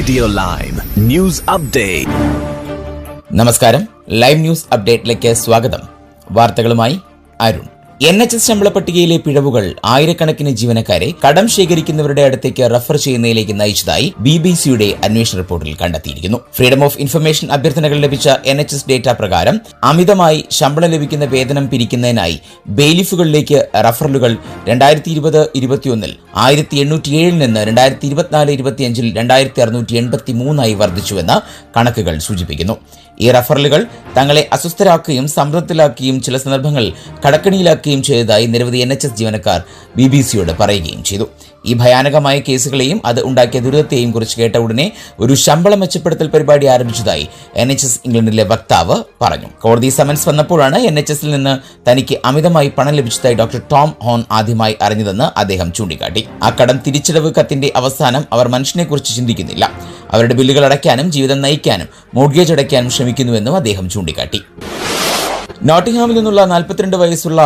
Radio live news update നമസ്കാരം. Live news അപ്ഡേറ്റിലേക്ക് സ്വാഗതം. വാർത്തകളുമായി അരുൺ. എൻ എച്ച് എസ് ശമ്പള പട്ടികയിലെ പിഴവുകൾ ആയിരക്കണക്കിന് ജീവനക്കാരെ കടം ശേഖരിക്കുന്നവരുടെ അടുത്തേക്ക് റഫർ ചെയ്യുന്നതിലേക്ക് നയിച്ചതായി ബി ബി സിയുടെ അന്വേഷണ റിപ്പോർട്ടിൽ കണ്ടെത്തിയിരിക്കുന്നു. ഫ്രീഡം ഓഫ് ഇൻഫർമേഷൻ അഭ്യർത്ഥനകൾ ലഭിച്ച എൻ എച്ച് എസ് ഡേറ്റ പ്രകാരം അമിതമായി ശമ്പളം ലഭിക്കുന്ന വേതനം പിരിക്കുന്നതിനായി ബെയിലിഫുകളിലേക്ക് റഫറലുകൾ രണ്ടായിരത്തി ഇരുപത് ഇരുപത്തിയൊന്നിൽ ആയിരത്തി എണ്ണൂറ്റി ഏഴിൽ നിന്ന് രണ്ടായിരത്തി ഇരുപത്തിനാല് ഇരുപത്തിയഞ്ചിൽ രണ്ടായിരത്തി അറുന്നൂറ്റി എൺപത്തി മൂന്നായി വർദ്ധിച്ചുവെന്ന് കണക്കുകൾ സൂചിപ്പിക്കുന്നു. ഈ റഫറലുകൾ തങ്ങളെ അസ്വസ്ഥരാക്കുകയും സമ്മർദ്ദത്തിലാക്കുകയും ചില സന്ദർഭങ്ങൾ കടക്കണിയിലാക്കുകയും ചെയ്തതായി നിരവധി എൻ എച്ച് എസ് ജീവനക്കാർ ബി ബി സിയോട് പറയുകയും ചെയ്തു. ഈ ഭയാനകമായ കേസുകളെയും അത് ഉണ്ടാക്കിയ ദുരിതത്തെയും കുറിച്ച് കേട്ട ഉടനെ ഒരു ശമ്പള മെച്ചപ്പെടുത്തൽ പരിപാടി ആരംഭിച്ചതായി എൻ എച്ച് എസ് ഇംഗ്ലണ്ടിലെ വക്താവ് പറഞ്ഞു. കോടതി സമൻസ് വന്നപ്പോഴാണ് എൻ എച്ച് എസിൽ നിന്ന് തനിക്ക് അമിതമായി പണം ലഭിച്ചതായി ഡോക്ടർ ടോം ഹോൺ ആദ്യമായി അറിഞ്ഞതെന്ന് അദ്ദേഹം ചൂണ്ടിക്കാട്ടി. ആ കടം തിരിച്ചടവ് കത്തിന്റെ അവസാനം അവർ മനുഷ്യനെക്കുറിച്ച് ചിന്തിക്കുന്നില്ല. അവരുടെ ബില്ലുകൾ അടയ്ക്കാനും ജീവിതം നയിക്കാനും മോർഗേജ് അടയ്ക്കാനും ശ്രമിക്കുന്നുവെന്നും അദ്ദേഹം ചൂണ്ടിക്കാട്ടി. നോട്ടിംഗ്ഹാമിൽ നിന്നുള്ള നാൽപ്പത്തിരണ്ട് വയസ്സുള്ള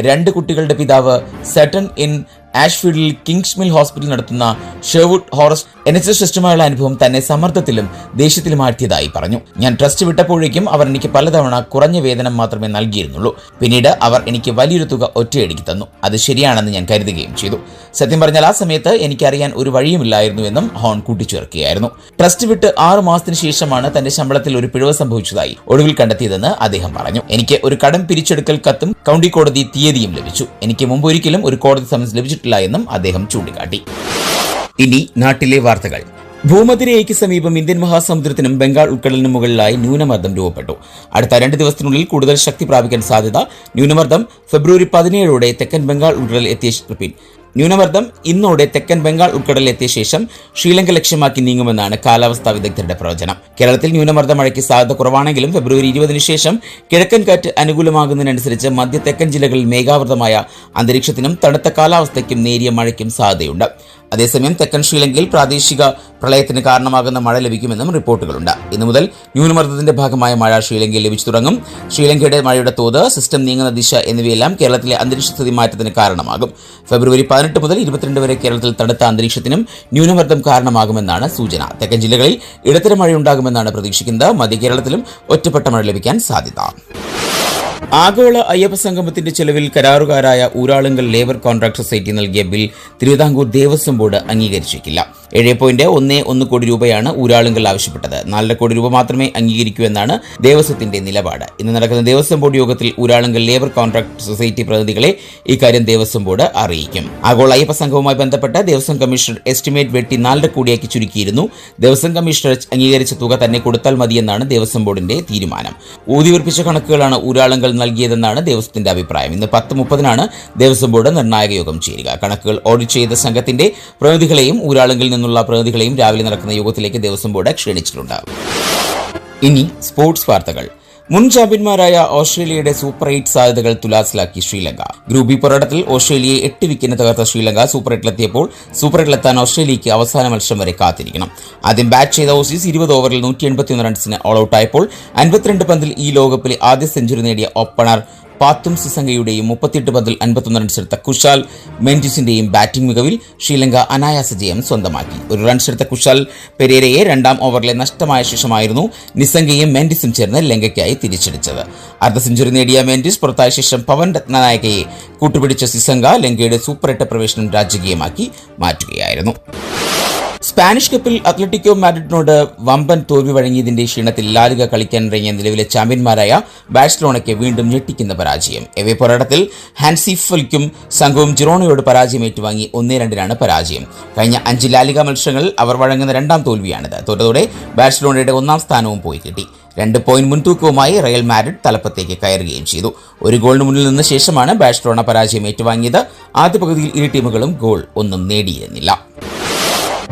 രണ്ട് കുട്ടികളുടെ പിതാവ് സെറ്റൺ ഇൻ ആഷ്ഫീൽഡിൽ കിങ്സ് മിൽ ഹോസ്പിറ്റൽ നടത്തുന്ന Sherwood Forest N H S ട്രസ്റ്റുമായുള്ള അനുഭവം തന്നെ സമ്മർദ്ദത്തിലും ദേഷ്യത്തിലും ആഴ്ത്തിയതായി പറഞ്ഞു. ഞാൻ ട്രസ്റ്റ് വിട്ടപ്പോഴേക്കും അവർ എനിക്ക് പലതവണ കുറഞ്ഞ വേതനം മാത്രമേ നൽകിയിരുന്നുള്ളൂ. പിന്നീട് അവർ എനിക്ക് വലിയൊരു തുക ഒറ്റയടിക്ക് തന്നു. അത് ശരിയാണെന്ന് ഞാൻ കരുതുകയും ചെയ്തു. സത്യം പറഞ്ഞാൽ ആ സമയത്ത് എനിക്കറിയാൻ ഒരു വഴിയുമില്ലായിരുന്നു എന്നും ഹോൺ കൂട്ടിച്ചേർക്കുകയായിരുന്നു. ട്രസ്റ്റ് വിട്ട് ആറു മാസത്തിന് ശേഷമാണ് തന്റെ ശമ്പളത്തിൽ ഒരു പിഴവ് സംഭവിച്ചതായി ഒടുവിൽ കണ്ടെത്തിയതെന്ന് അദ്ദേഹം പറഞ്ഞു. എനിക്ക് ഒരു കടം പിരിച്ചെടുക്കൽ കത്തും കൗണ്ടി കോടതി തീയതിയും ലഭിച്ചു. എനിക്ക് മുമ്പ് ഒരിക്കലും ഒരു കോടതി സമൻസ് ലഭിച്ചിട്ടില്ല എന്നും അദ്ദേഹം ചൂണ്ടിക്കാട്ടി. ഇനി നാട്ടിലെ വാർത്തകൾ. ഭൂമധ്യരേഖയ്ക്ക് സമീപം ഇന്ത്യൻ മഹാസമുദ്രത്തിനും ബംഗാൾ ഉൾക്കടലിനും മുകളിലായി ന്യൂനമർദ്ദം രൂപപ്പെട്ടു. അടുത്ത രണ്ട് ദിവസത്തിനുള്ളിൽ കൂടുതൽ ശക്തി പ്രാപിക്കാൻ സാധ്യത ന്യൂനമർദ്ദം ഫെബ്രുവരി പതിനേഴോടെ തെക്കൻ ബംഗാൾ ഉൾക്കടലിൽ എത്തിയ റിപ്പീറ്റ് ന്യൂനമർദ്ദം ഇന്നോടെ തെക്കൻ ബംഗാൾ ഉൾക്കടലിലെത്തിയ ശേഷം ശ്രീലങ്ക ലക്ഷ്യമാക്കി നീങ്ങുമെന്നാണ് കാലാവസ്ഥാ വിദഗ്ധരുടെ പ്രവചനം. കേരളത്തിൽ ന്യൂനമർദ്ദ മഴയ്ക്ക് സാധ്യത കുറവാണെങ്കിലും ഫെബ്രുവരി ഇരുപതിനു ശേഷം കിഴക്കൻ കാറ്റ് അനുകൂലമാകുന്നതിനനുസരിച്ച് മധ്യ തെക്കൻ ജില്ലകളിൽ മേഘാവൃതമായ അന്തരീക്ഷത്തിനും തണുത്ത കാലാവസ്ഥയ്ക്കും നേരിയ മഴയ്ക്കും സാധ്യതയുണ്ട്. അതേസമയം തെക്കൻ ശ്രീലങ്കയിൽ പ്രാദേശിക പ്രളയത്തിന് കാരണമാകുന്ന മഴ ലഭിക്കുമെന്നും റിപ്പോർട്ടുകളുണ്ട്. ഇന്നു മുതൽ ന്യൂനമർദ്ദത്തിന്റെ ഭാഗമായ മഴ ശ്രീലങ്കയിൽ ലഭിച്ചു തുടങ്ങും. ശ്രീലങ്കയുടെ മഴയുടെ തോത് സിസ്റ്റം നീങ്ങുന്ന ദിശ എന്നിവയെല്ലാം കേരളത്തിലെ അന്തരീക്ഷ സ്ഥിതി മാറ്റത്തിന് കാരണമാകും. ഫെബ്രുവരി പതിനെട്ട് മുതൽ ഇരുപത്തിരണ്ട് വരെ കേരളത്തിൽ തണുത്ത അന്തരീക്ഷത്തിനും ന്യൂനമർദ്ദം കാരണമാകുമെന്നാണ് സൂചന. തെക്കൻ ജില്ലകളിൽ ഇടത്തരം മഴയുണ്ടാകുമെന്നാണ് പ്രതീക്ഷിക്കുന്നത്. മധ്യ കേരളത്തിലും ഒറ്റപ്പെട്ട മഴ ലഭിക്കാൻ സാധ്യത. ആഗോള അയ്യപ്പ സംഗമത്തിന്റെ ചെലവിൽ കരാറുകാരായ ഊരാളുങ്കൽ ലേബർ കോൺട്രാക്ട് സൊസൈറ്റി നൽകിയ ബിൽ തിരുവിതാംകൂർ ദേവസ്വം ബോർഡ് അംഗീകരിച്ചേക്കില്ല ഏഴ് പോയിന്റ് ഒന്ന് ഒന്ന് കോടി രൂപയാണ് ഊരാളുങ്കൽ ആവശ്യപ്പെട്ടത്. നാലര കോടി രൂപ മാത്രമേ അംഗീകരിക്കൂ എന്നാണ് ദേവസ്വത്തിന്റെ നിലപാട്. ഇന്ന് നടക്കുന്ന ദേവസ്വം ബോർഡ് യോഗത്തിൽ ഊരാളുങ്കൽ ലേബർ കോൺട്രാക്ട് സൊസൈറ്റി പ്രതിനിധികളെ ഇക്കാര്യം ദേവസ്വം ബോർഡ് അറിയിക്കും. ആഗോള അയ്യപ്പ സംഘവുമായി ബന്ധപ്പെട്ട ദേവസ്വം കമ്മീഷണർ എസ്റ്റിമേറ്റ് വെട്ടി നാലര കോടിയാക്കി ചുരുക്കിയിരുന്നു. ദേവസ്വം കമ്മീഷണർ അംഗീകരിച്ച തുക തന്നെ കൊടുത്താൽ മതിയെന്നാണ് ദേവസ്വം ബോർഡിന്റെ തീരുമാനം. ഊതിവർപ്പിച്ച കണക്കുകളാണ് ഊരാളുങ്കൽ നൽകിയതെന്നാണ് ദേവസ്വത്തിന്റെ അഭിപ്രായം. ഇന്ന് പത്ത് മുപ്പതിനാണ് ദേവസ്വം ബോർഡ് നിർണായക യോഗം ചേരുക. കണക്കുകൾ ഓഡിറ്റ് ചെയ്ത സംഘത്തിന്റെ പ്രതിനിധികളെയും ഊരാളുങ്കിൽ നിന്നുള്ള പ്രതിനിധികളെയും രാവിലെ നടക്കുന്ന യോഗത്തിലേക്ക് ദേവസ്വം ബോർഡ് ക്ഷണിച്ചിട്ടുണ്ട്. ഇനി സ്പോർട്സ് വാർത്തകൾ. മുൻ ചാമ്പ്യന്മാരായ ഓസ്ട്രേലിയയുടെ സൂപ്പർ എയ്റ്റ് സാധ്യതകൾ തുലാസിലാക്കി ശ്രീലങ്ക. ഗ്രൂപ്പ് ബി പോരാട്ടത്തിൽ ഓസ്ട്രേലിയയെ എട്ട് വിക്കറ്റിന് തകർത്ത ശ്രീലങ്ക സൂപ്പർ എട്ടിലെത്തിയപ്പോൾ സൂപ്പർ എട്ടിലെത്താൻ ഓസ്ട്രേലിയയ്ക്ക് അവസാന മത്സരം വരെ കാത്തിരിക്കണം. ആദ്യം ബാറ്റ് ചെയ്ത ഓസീസ് ഇരുപത് ഓവറിൽ നൂറ്റി എൺപത്തിയൊന്ന് റൺസിന് ഓൾ ഔട്ടായപ്പോൾ അൻപത്തിരണ്ട് പന്തിൽ ഈ ലോകകപ്പിലെ ആദ്യ സെഞ്ചുറി നേടിയ ഓപ്പണർ പാത്തും സിസംഗയുടെയും മുപ്പത്തിയെട്ട് പന്തിൽ അൻപത്തൊന്ന് റൺസെടുത്ത കുശാൽ മെൻഡിസിന്റെയും ബാറ്റിംഗ് മികവിൽ ശ്രീലങ്ക അനായാസ ജയം സ്വന്തമാക്കി. ഒരു റൺസെടുത്ത കുശാൽ പെരേരയെ രണ്ടാം ഓവറിലെ നഷ്ടമായ ശേഷമായിരുന്നു നിസംഗയും മെൻഡിസും ചേർന്ന് ലങ്കയ്ക്കായി തിരിച്ചടിച്ചത്. അർദ്ധ സെഞ്ചുറി നേടിയ മെൻഡിസ് പുറത്തായ ശേഷം പവൻ രത്നനായകയെ കൂട്ടുപിടിച്ച സിസംഗ ലങ്കയുടെ സൂപ്പർ എട്ട് പ്രവേശനം രാജകീയമാക്കി മാറ്റുകയായിരുന്നു. സ്പാനിഷ് കപ്പിൽ അത്ലറ്റിക്കോ മാഡ്രിഡിനോട് വമ്പൻ തോൽവി വഴങ്ങിയതിന്റെ ക്ഷീണത്തിൽ ലാലിക കളിക്കാൻ ഇറങ്ങിയ നിലവിലെ ചാമ്പ്യന്മാരായ ബാഴ്സലോണയ്ക്ക് വീണ്ടും ഞെട്ടിക്കുന്ന പരാജയം. എവേ പോരാട്ടത്തിൽ ഹാൻസി ഫുൽക്കും സംഘവും ജിറോണയോട് പരാജയം ഏറ്റുവാങ്ങി ഒന്നേ രണ്ടിനാണ് പരാജയം. കഴിഞ്ഞ അഞ്ച് ലാലിക മത്സരങ്ങളിൽ അവർ വഴങ്ങുന്ന രണ്ടാം തോൽവിയാണിത്. തോറ്റതോടെ ബാഴ്സലോണയുടെ ഒന്നാം സ്ഥാനവും പോയി കിട്ടി. രണ്ട് പോയിന്റ് മുൻതൂക്കവുമായി റയൽ മാഡ്രിഡ് തലപ്പത്തേക്ക് കയറുകയും ചെയ്തു. ഒരു ഗോളിന് മുന്നിൽ നിന്ന ശേഷമാണ് ബാഴ്സലോണ പരാജയം ഏറ്റുവാങ്ങിയത്. ആദ്യ പകുതിയിൽ ഇരു ടീമുകളും ഗോൾ ഒന്നും നേടിയിരുന്നില്ല.